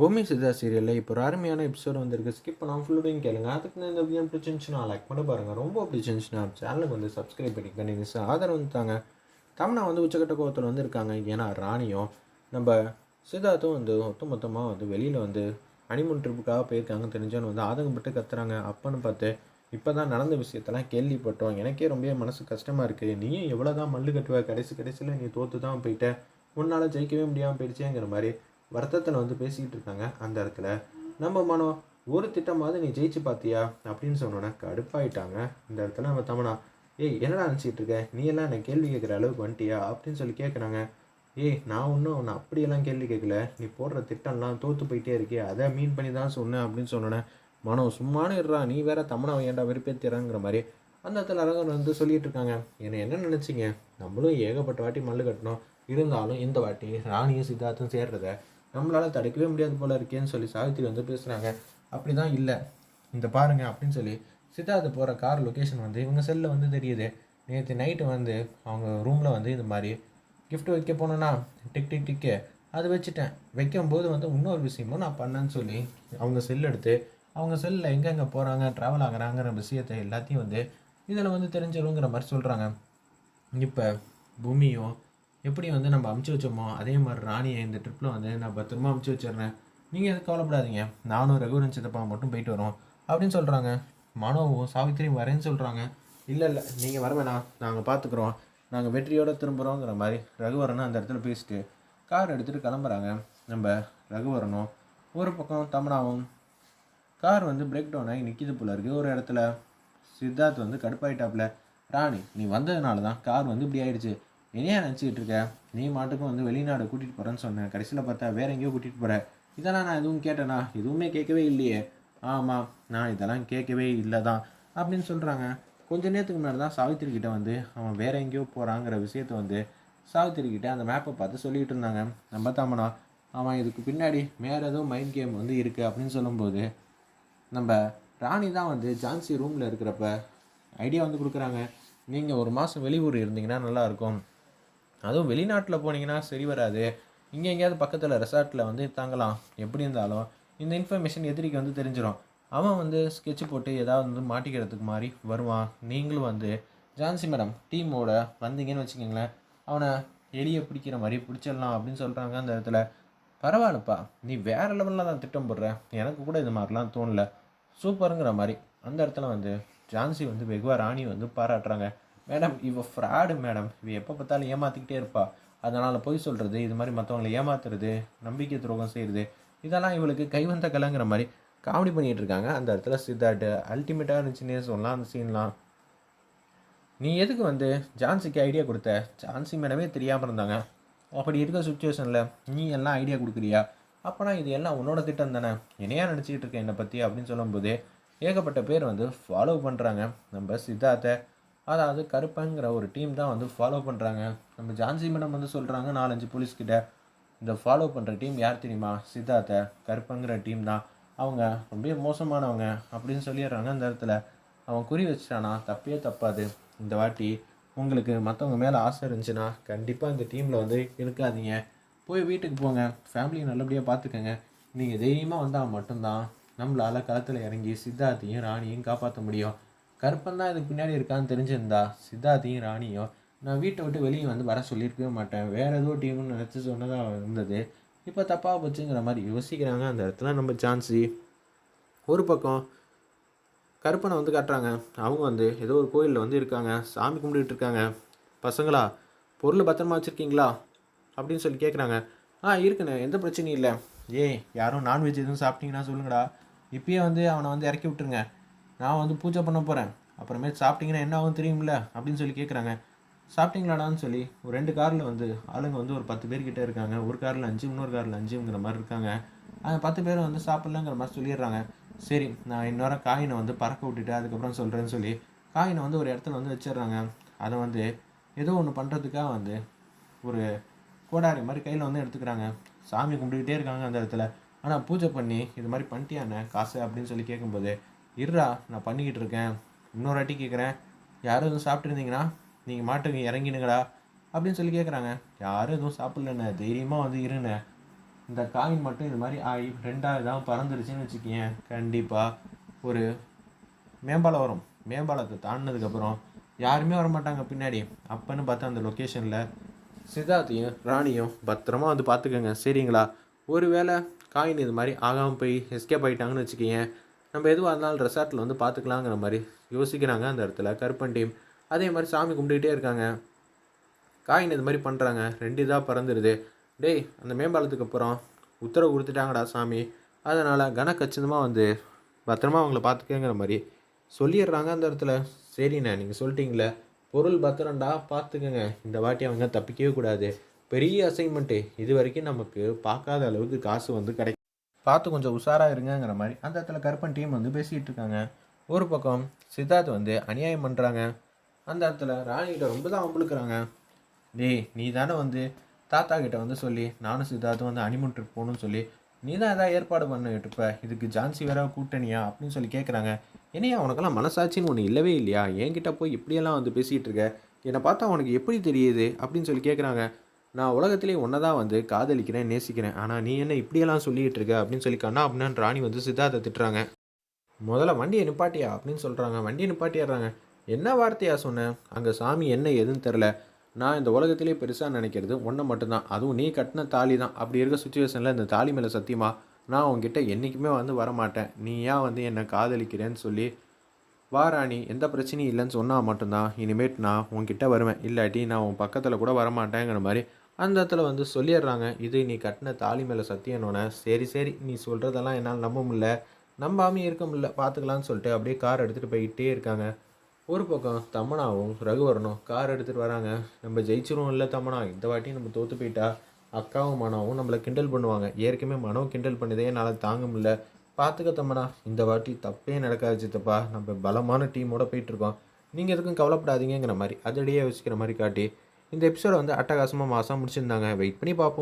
பூமி சிதா சீரியலில் இப்போ ஒரு அருமையான எபிசோட் வந்திருக்கு. ஸ்கிப் பண்ணாமல் ஃபுல்லுடையும் கேளுங்க. அதுக்கு இந்த வீடியோ பிடிச்சிருந்துச்சுன்னா லைக் பண்ண பாருங்கள் ரொம்ப பிடிச்சிருந்துச்சுன்னா சேனலுக்கு வந்து சப்ஸ்கிரைப் பண்ணிக்க நீங்கள் ஆதரவு வந்துட்டாங்க தமிழா வந்து உச்சக்கட்ட கோவத்தில் வந்து இருக்காங்க. ஏன்னா ராணியும் நம்ம சித்தார்த்தும் வந்து ஒத்த மொத்தமாக வந்து வெளியில் வந்து அனிமன் ட்ரிப்புக்காக போயிருக்காங்க. தெரிஞ்சோன்னு வந்து ஆதங்கப்பட்டு கத்துறாங்க. அப்பன்னு பார்த்து இப்போ தான் நடந்த விஷயத்தெல்லாம் கேள்விப்பட்டோம். எனக்கே ரொம்ப மனசு கஷ்டமாக இருக்குது நீயும் எவ்வளோ தான் மல்லு கட்டுவ? கடைசி கடைசியில் நீ தோற்று தான் போயிட்ட. உன்னால் ஜெயிக்கவே முடியாமல் போயிடுச்சேங்கிற மாதிரி வருத்தத்தில் வந்து பேசிக்கிட்டு இருக்காங்க அந்த இடத்துல. நம்ம மனம் ஒரு திட்டமாவது நீ ஜெயிச்சு பார்த்தியா அப்படின்னு சொன்னோன்னே கடுப்பாயிட்டாங்க இந்த இடத்துல. நம்ம தமனா ஏய் என்னடா நினச்சிக்கிட்டு இருக்க? நீ எல்லாம் என்னை கேள்வி கேட்குற அளவுக்கு வந்துட்டியா? அப்படின்னு சொல்லி கேட்குறாங்க ஏய் நான் ஒன்றும் உன்னை அப்படியெல்லாம் கேள்வி கேட்கல. நீ போடுற திட்டம்லாம் தோற்று போயிட்டே இருக்கே. அதை மீன் பண்ணி தான் சொன்னேன் அப்படின்னு சொன்னோன்னே மனம் சும்மானு இருறா நீ வேற தமிழை ஏன்டா வெறுப்பேத்திறாங்கிற மாதிரி. அந்த இடத்துல அரங்கன் வந்து சொல்லிட்டு இருக்காங்க. என்னை என்ன நினச்சிங்க? நம்மளும் ஏகப்பட்ட வாட்டி மல்லு கட்டணும் இருந்தாலும் இந்த வாட்டி ராணியும் சித்தார்த்தும் சேர்றத நம்மளால் தடுக்கவே முடியாது போல இருக்கேன்னு சொல்லி சாவித்திரி வந்து பேசுகிறாங்க அப்படி தான் இல்லை. இந்த பாருங்க அப்படின்னு சொல்லி சித்தார்த்து போகிற கார் லொக்கேஷன் வந்து இவங்க செல்லில் வந்து தெரியுது. நேற்று நைட்டு வந்து அவங்க ரூமில் வந்து இந்த மாதிரி கிஃப்ட் வைக்க போனோன்னா டிக் டிக் டிக்கு அது வச்சுட்டேன். வைக்கும்போது வந்து இன்னொரு விஷயமும் நான் பண்ணேன்னு சொல்லி அவங்க செல் எடுத்து அவங்க செல்லில் எங்கெங்கே போகிறாங்க ட்ராவல் ஆகுறாங்கிற விஷயத்தை எல்லாத்தையும் வந்து இதில் வந்து தெரிஞ்சிடுங்கிற மாதிரி சொல்கிறாங்க இப்போ பூமியும் எப்படி வந்து நம்ம அமுச்சு வச்சோமோ அதே மாதிரி ராணியை இந்த ட்ரிப்பில் வந்து நான் பத்திரமா அமுச்சு வச்சிடுறேன். நீங்கள் எதுவும் கவலைப்படாதீங்க. நானும் ரகுவரன் சித்தப்பா மட்டும் போயிட்டு வரோம். அப்படின்னு சொல்கிறாங்க மனோவும் சாவித்திரியும் வரேன்னு சொல்கிறாங்க இல்லை இல்லை நீங்கள் வர வேணாம். நாங்கள் பார்த்துக்குறோம் நாங்கள் வெற்றியோடு திரும்புகிறோங்கிற மாதிரி ரகுவரனும் அந்த இடத்துல பேசிட்டு கார் எடுத்துகிட்டு கிளம்புறாங்க. நம்ம ரகுவரனும் ஒரு பக்கம் தமனாவும் கார் வந்து பிரேக் டவுன் ஆகி நிற்கிது போல இருக்குது ஒரு இடத்துல சித்தார்த் வந்து கடுப்பாயிட்டாப்புல. ராணி நீ வந்ததுனால தான் கார் வந்து இப்படி ஆயிடுச்சு. என்னையா நினச்சிக்கிட்டு இருக்க? நீ மாட்டுக்கும் வந்து வெளிநாடு கூட்டிகிட்டு போகிறேன்னு சொன்னேன் கடைசியில் பார்த்தா வேற எங்கேயோ கூட்டிகிட்டு போகிற இதெல்லாம் நான் எதுவும் கேட்டேனா? எதுவுமே கேட்கவே இல்லையே. ஆமாம் நான் இதெல்லாம் கேட்கவே இல்லை தான் அப்படின்னு சொல்கிறாங்க கொஞ்ச நேரத்துக்கு முன்னாடி தான் சாவித்திரி கிட்டே வந்து அவன் வேற எங்கேயோ போகிறாங்கிற விஷயத்த வந்து சாவித்திரி கிட்டே அந்த மேப்பை பார்த்து சொல்லிக்கிட்டு இருந்தாங்க. நம்ம தாமனா அவன் இதுக்கு பின்னாடி வேறு ஏதோ மைண்ட் கேம் வந்து இருக்குது அப்படின்னு சொல்லும்போது நம்ம ராணி தான் வந்து ஜான்சி ரூமில் இருக்கிறப்ப ஐடியா வந்து கொடுக்குறாங்க. நீங்கள் ஒரு மாதம் வெளியூர் இருந்தீங்கன்னா நல்லாயிருக்கும் அதுவும் வெளிநாட்டில் போனீங்கன்னா சரி வராது. இங்கே எங்கேயாவது பக்கத்தில் ரெசார்ட்டில் வந்து தங்கலாம். எப்படி இருந்தாலும் இந்த இன்ஃபர்மேஷன் எதிரிக்கு வந்து தெரிஞ்சிடும் அவன் வந்து ஸ்கெட்ச் போட்டு ஏதாவது வந்து மாட்டிக்கிறதுக்கு மாதிரி வருவான். நீங்களும் வந்து ஜான்சி மேடம் டீமோட வந்தீங்கன்னு வச்சுக்கோங்களேன். அவனை எலியை பிடிக்கிற மாதிரி பிடிச்சிடலாம் அப்படின்னு சொல்கிறாங்க அந்த இடத்துல. பரவாயில்லப்பா நீ வேற லெவலில் தான் திட்டம் போடுற. எனக்கு கூட இது மாதிரிலாம் தோணல. சூப்பருங்கிற மாதிரி அந்த இடத்துல வந்து ஜான்சி வந்து வெகுவா ராணி வந்து பாராட்டுறாங்க. மேடம் இவ ஃப்ராடு மேடம். இவ எப்போ பார்த்தாலும் ஏமாற்றிக்கிட்டே இருப்பா. அதனால் பொய் சொல்கிறது இது மாதிரி மற்றவங்களை ஏமாத்துறது நம்பிக்கை துரோகம் செய்கிறது இதெல்லாம் இவளுக்கு கைவந்த கலைங்கிற மாதிரி காமெடி பண்ணிகிட்டு இருக்காங்க. அந்த இடத்துல சித்தார்ட்டு அல்டிமேட்டாக இருந்துச்சுன்னே சொல்லலாம் அந்த சீன்லாம் நீ எதுக்கு வந்து ஜான்சிக்கு ஐடியா கொடுத்த? ஜான்சி மேடமே தெரியாமல் இருந்தாங்க. அப்படி இருக்க சுச்சுவேஷனில் நீ எல்லாம் ஐடியா கொடுக்குறியா? அப்போனா இது எல்லாம் உன்னோட திட்டம் தானே. என்னையா நினச்சிக்கிட்டு இருக்க என்னை பற்றி அப்படின்னு சொல்லும்போது ஏகப்பட்ட பேர் வந்து ஃபாலோ பண்ணுறாங்க நம்ம சித்தார்த்தை அதாவது கருப்பங்கிற ஒரு டீம் தான் வந்து ஃபாலோ பண்ணுறாங்க நம்ம ஜான்சி மேடம் வந்து சொல்கிறாங்க நாலஞ்சு போலீஸ்கிட்ட இந்த ஃபாலோ பண்ணுற டீம் யார் தெரியுமா? சித்தார்த்தை கருப்பங்கிற டீம் தான். அவங்க ரொம்ப மோசமானவங்க அப்படின்னு சொல்லிடுறாங்க அந்த இடத்துல. அவன் குறி வச்சிட்டானா தப்பே தப்பாது. இந்த வாட்டி உங்களுக்கு மற்றவங்க மேலே ஆசை இருந்துச்சுன்னா கண்டிப்பாக இந்த டீமில் வந்து இருக்காதீங்க போய் வீட்டுக்கு போங்க. ஃபேமிலியை நல்லபடியாக பார்த்துக்கோங்க நீங்கள் தைரியமாக வந்தால் மட்டும்தான் நம்மளால் களத்தில் இறங்கி சித்தார்த்தையும் ராணியும் காப்பாற்ற முடியும். கருப்பன் தான் இதுக்கு பின்னாடி இருக்கான்னு தெரிஞ்சிருந்தா சித்தார்த்தையும் ராணியும் நான் வீட்டை விட்டு வெளியே வந்து வர சொல்லியிருக்கவே மாட்டேன். வேறு ஏதோ டீம்னு நினச்சி சொன்னதாக இருந்தது. இப்போ தப்பாக போச்சுங்கிற மாதிரி யோசிக்கிறாங்க. அந்த இடத்துல நம்ம ஜான்சி ஒரு பக்கம் கருப்பனை வந்து காட்டுறாங்க. அவங்க வந்து ஏதோ ஒரு கோயிலில் வந்து இருக்காங்க. சாமி கும்பிட்டுட்டு இருக்காங்க. பசங்களா பொருள் பத்திரமா வச்சுருக்கீங்களா? அப்படின்னு சொல்லி கேட்குறாங்க ஆ இருக்குண்ணே. எந்த பிரச்சனையும் இல்லை. ஏய் யாரும் நான்வெஜ் எதுவும் சாப்பிட்டீங்கன்னா சொல்லுங்கடா. இப்பயே வந்து அவனை வந்து இறக்கி விட்டுருங்க. நான் வந்து பூஜை பண்ண போகிறேன் அப்புறமேட்டு சாப்பிட்டீங்கன்னா என்ன ஆகும் தெரியும்ல? அப்படின்னு சொல்லி கேட்குறாங்க சாப்பிட்டீங்களாடான்னு சொல்லி ஒரு ரெண்டு காரில் வந்து ஆளுங்க வந்து ஒரு பத்து பேர்கிட்ட இருக்காங்க. ஒரு காரில் அஞ்சு இன்னொரு காரில் அஞ்சுங்கிற மாதிரி இருக்காங்க. அந்த பத்து பேர் வந்து சாப்பிட்லங்கிற மாதிரி சொல்லிடுறாங்க. சரி நான் இன்னொரு காயினை வந்து பறக்க விட்டுட்டு அதுக்கப்புறம் சொல்கிறேன்னு சொல்லி காயினை வந்து ஒரு இடத்துல வந்து வச்சிடுறாங்க. அதை வந்து ஏதோ ஒன்று பண்ணுறதுக்காக வந்து ஒரு கோடாரி மாதிரி கையில் வந்து எடுத்துக்கிறாங்க. சாமி கும்பிட்டுக்கிட்டே இருக்காங்க அந்த இடத்துல. ஆனால் பூஜை பண்ணி இது மாதிரி பண்ணிட்டியாண்ணே? காசு அப்படின்னு சொல்லி கேட்கும்போது இருடா நான் பண்ணிக்கிட்டு இருக்கேன். இன்னொரு வாட்டி கேட்குறேன் யாரும் எதுவும் சாப்பிட்ருந்தீங்கன்னா நீங்கள் மாட்டுக்கு இறங்கினுங்கடா அப்படின்னு சொல்லி கேட்குறாங்க யாரும் எதுவும் சாப்பிட்லண்ணே தைரியமாக வந்து இருண்ணே இந்த காயின் மட்டும் இது மாதிரி ஆகி ரெண்டாவது தான் பறந்துருச்சுன்னு வச்சுக்கோங்க கண்டிப்பாக ஒரு மேம்பாலம் வரும். மேம்பாலத்தை தாண்டினதுக்கப்புறம் யாருமே வர மாட்டாங்க பின்னாடி. அப்போன்னு பார்த்தா அந்த லொக்கேஷனில் சித்தார்த்தையும் ராணியும் பத்திரமா வந்து பார்த்துக்கோங்க. சரிங்களா? ஒருவேளை காயின் இது மாதிரி ஆகாமல் போய் எஸ்கேப் ஆகிட்டாங்கன்னு வச்சுக்கோங்க நம்ம எதுவாக இருந்தாலும் ரெசார்ட்டில் வந்து பார்த்துக்கலாங்கிற மாதிரி யோசிக்கிறாங்க அந்த இடத்துல கருப்பன் டீம் அதே மாதிரி சாமி கும்பிட்டுக்கிட்டே இருக்காங்க. காயின் இது மாதிரி பண்ணுறாங்க ரெண்டு இதாக பறந்துடுது டேய் அந்த மேம்பாலத்துக்கு அப்புறம் உத்தரவு கொடுத்துட்டாங்கடா சாமி. அதனால் கனக்கச்சிதமாக வந்து பத்திரமா அவங்கள பார்த்துக்கங்கிற மாதிரி சொல்லிடுறாங்க அந்த இடத்துல. சரிண்ணே நீங்கள் சொல்லிட்டீங்களே. பொருள் பத்திரம்டா பார்த்துக்கங்க இந்த வாட்டி அவங்க தப்பிக்கவே கூடாது. பெரிய அசைன்மெண்ட்டு இது வரைக்கும் நமக்கு பார்க்காத அளவுக்கு காசு வந்து கிடைக்கும் பார்த்து கொஞ்சம் உஷாராக இருங்கங்கிற மாதிரி அந்த இடத்துல கருப்பன் டீம் வந்து பேசிகிட்டு இருக்காங்க. ஒரு பக்கம் சித்தார்த் வந்து அநியாயம் பண்ணுறாங்க அந்த இடத்துல ராணிகிட்ட ரொம்ப தான் வம்புழுக்கிறாங்க டேய் நீ தானே வந்து தாத்தா கிட்ட வந்து சொல்லி நானும் சித்தார்த்தும் வந்து அனிமன் ட்ரிப் போகணும்னு சொல்லி நீ தான் எதாவது ஏற்பாடு பண்ணிட்டு இருப்ப. இதுக்கு ஜான்சி வேற கூட்டணியா அப்படின்னு சொல்லி கேட்குறாங்க என்னையா உனக்கெல்லாம் மனசாட்சின்னு ஒன்று இல்லவே இல்லையா? என்கிட்ட போய் இப்படியெல்லாம் வந்து பேசிகிட்டு இருக்க. என்னை பார்த்தா உனக்கு எப்படி தெரியுது? அப்படின்னு சொல்லி கேட்குறாங்க நான் உலகத்திலே ஒன்றை தான் வந்து காதலிக்கிறேன் நேசிக்கிறேன். ஆனால் நீ என்ன இப்படியெல்லாம் சொல்லிகிட்டு இருக்க அப்படின்னு சொல்லி கண்ணா அப்படின்னு ராணி வந்து சித்தார்த்தை திட்டுறாங்க. முதல்ல வண்டியை நிப்பாட்டியா? அப்படின்னு சொல்கிறாங்க வண்டியை நிப்பாட்டிடுறாங்க. என்ன வார்த்தையா சொன்னேன் அங்கே சாமி என்ன எதுன்னு தெரில நான் இந்த உலகத்திலே பெருசாக நினைக்கிறது ஒன்றை மட்டும்தான். அதுவும் நீ கட்டின தாலி தான். அப்படி இருக்க சுச்சுவேஷனில் இந்த தாலி மேலே சத்தியமா? நான் உங்ககிட்ட என்றைக்குமே வந்து வரமாட்டேன். நீ ஏன் வந்து என்னை காதலிக்கிறேன்னு சொல்லி வா ராணி எந்த பிரச்சனையும் இல்லைன்னு சொன்னால் மட்டும்தான். இனிமேட் நான் உன்கிட்ட வருவேன். இல்லாட்டி நான் உன் பக்கத்தில் கூட வரமாட்டேங்கிற மாதிரி அந்த இடத்துல வந்து சொல்லிடுறாங்க இது நீ கட்டின தாலி மேலே சத்தியனோட சரி சரி நீ சொல்கிறதெல்லாம் என்னால் நம்ப முடில நம்பாமே இருக்க முடியல. பார்த்துக்கலான்னு சொல்லிட்டு அப்படியே கார் எடுத்துகிட்டு போயிட்டே இருக்காங்க. ஒரு பக்கம் தமனாவும் ரகுவரனும் கார் எடுத்துகிட்டு வராங்க. நம்ம ஜெயிச்சிரும் இல்லை தமனா? இந்த வாட்டி நம்ம தோற்று போயிட்டா? அக்காவும் மனாவும் நம்மளை கிண்டல் பண்ணுவாங்க. ஏற்கனவே மனோ கிண்டல் பண்ணதே என்னால் தாங்க முடியல. பார்த்துக்க தம்மனா இந்த வாட்டி தப்பே நடக்காது சித்தப்பா. நம்ம பலமான டீமோட போயிட்டுருக்கோம் நீங்கள் எதுக்கும் கவலைப்படாதீங்கிற மாதிரி அதடியே யோசிக்கிற மாதிரி காட்டி இந்த எபிசோட வந்து அட்டகாசமாக மாதம் முடிச்சிருந்தாங்க. வெயிட் பண்ணி பார்ப்போம்